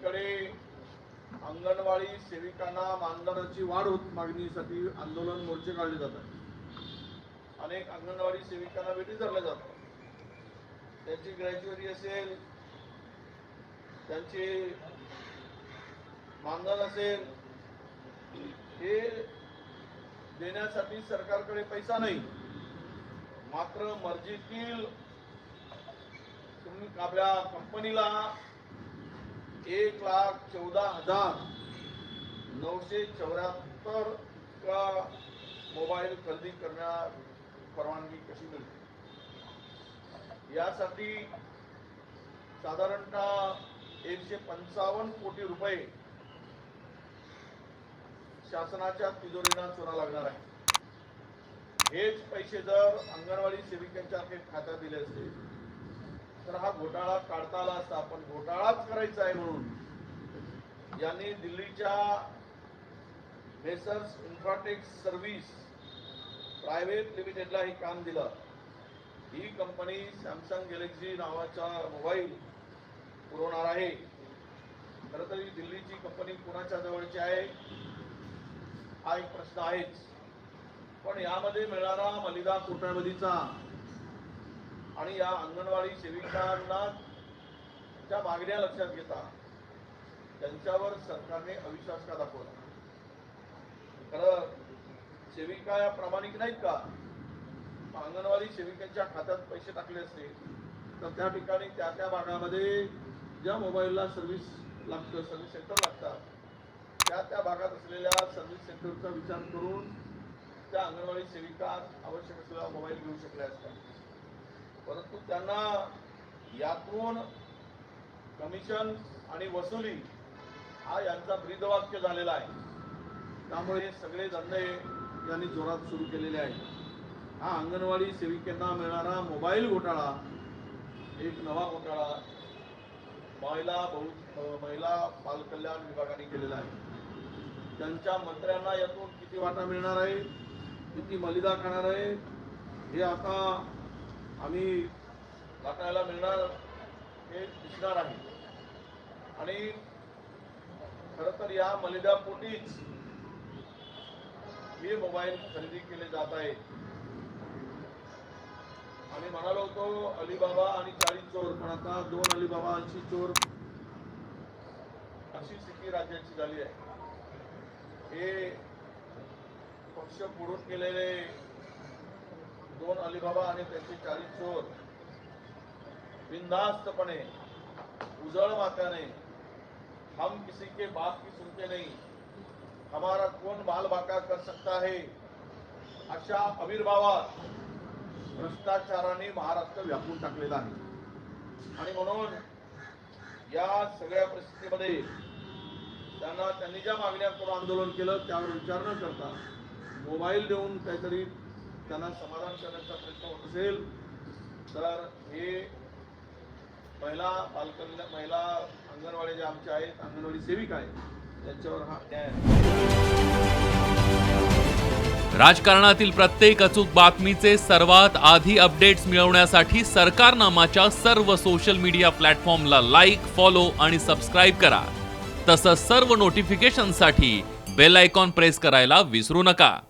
एकीकडे अंगणवाडी सेविकांना मानधनाची वाढ होत मागणीसाठी आंदोलन मोर्चे काढले जातात अनेक अंगणवाडी सेविकांना भेटी धरल्या जातात त्यांची ग्रॅज्युएटी असेल त्यांचे मानधन असेल हे देण्यासाठी सरकारकडे पैसा नाही. मात्र मर्जीतील तुम्ही आपल्या कंपनीला एक लाख चौदा हजार नऊशे चौऱ्याहत्तर का मोबाईल खरेदी करण्या परवानगी कशी मिळते? यासाठी साधारणतः एकशे पंचावन्न कोटी रुपये शासनाच्या तिजोरीला चोरा लागणार आहे. हेच पैसे जर अंगणवाडी सेविकांच्या खात्यात दिले असते तर हा घोटाळा काढता आला असता. पण घोटाळाच करायचा आहे म्हणून यांनी दिल्लीच्या मेसर्स इन्फ्राटेक सर्व्हिस प्रायव्हेट लिमिटेडला हे काम दिलं. ही कंपनी सॅमसंग गॅलेक्सी नावाचा मोबाईल पुरवणार आहे. खरं तर ही दिल्लीची कंपनी कुणाच्या जवळची आहे? हा एक प्रश्न आहेच. पण यामध्ये मिळणारा मलिदा कोट्यावधीचा. आणि या अंगणवाडी सेविकांना त्या मागण्या लक्षात घेता त्यांच्यावर सरकारने अविश्वास का दाखवला? खरं सेविका या प्रामाणिक नाहीत का? अंगणवाडी सेविकांच्या खात्यात पैसे टाकले असते तर त्या ठिकाणी त्या त्या भागामध्ये ज्या मोबाईलला सर्व्हिस लागतं सर्व्हिस सेंटर लागतात त्या त्या भागात असलेल्या सर्व्हिस सेंटरचा विचार करून त्या अंगणवाडी सेविका आवश्यक असलेला मोबाईल घेऊ शकल्या असतात परंतु त्यांना यातून कमिशन आणि वसुली हा यांचा ब्रीदवाक्य झालेला आहे. त्यामुळे हे सगळे धंदे यांनी जोरात सुरू केलेले आहेत. हा अंगणवाडी सेविकांना मिळणारा मोबाईल घोटाळा एक नवा घोटाळा महिला बहु महिला बालकल्याण विभागाने केलेला आहे. त्यांच्या मंत्र्यांना यातून किती वाटा मिळणार आहे? किती मलिदा खाणार आहे? हे आता आम्ही वाटायला मिळणार हे दिसणार आहे. आणि खरं तर या मलिदापोटीच हे मोबाईल खरेदी केले जात आहेत. आम्ही म्हणालो होतो अलीबाबा आणि चाळीस चोर पण आता दोन अलिबाबा ऐंशी चोर अशी स्थिती राज्याची झाली आहे. हे पक्ष बुडून गेलेले दोन अलिबाबा आणि त्यांचे चाळीस चोर बिंदास्तपणे उजळ माथ्याने हम किसी के बाप की सुनते नहीं हमारा कोण बाल बाका कर सकता है? अशा आविर्भावात भ्रष्टाचाराने महाराष्ट्र व्यापून टाकलेला आहे. आणि म्हणून या सगळ्या परिस्थितीमध्ये त्यांना त्यांनी ज्या मागण्या करून आंदोलन केलं त्यावर विचार न करता मोबाईल देऊन काहीतरी त्यांना समाधान करण्याचा प्रयत्न होत असेल तर हे महिला बालकल्याण महिला अंगणवाडी ज्या आमच्या आहेत अंगणवाडी सेविका आहेत त्यांच्यावर हा न्याय राजकारणातील प्रत्येक अचूक बातमीचे सर्वात आधी अपडेट्स मिळवण्यासाठी सरकारनामाच्या सर्व सोशल मीडिया प्लॅटफॉर्मला लाईक फॉलो आणि सबस्क्राईब करा. तसंच सर्व नोटिफिकेशनसाठी बेल आयकॉन प्रेस करायला विसरू नका.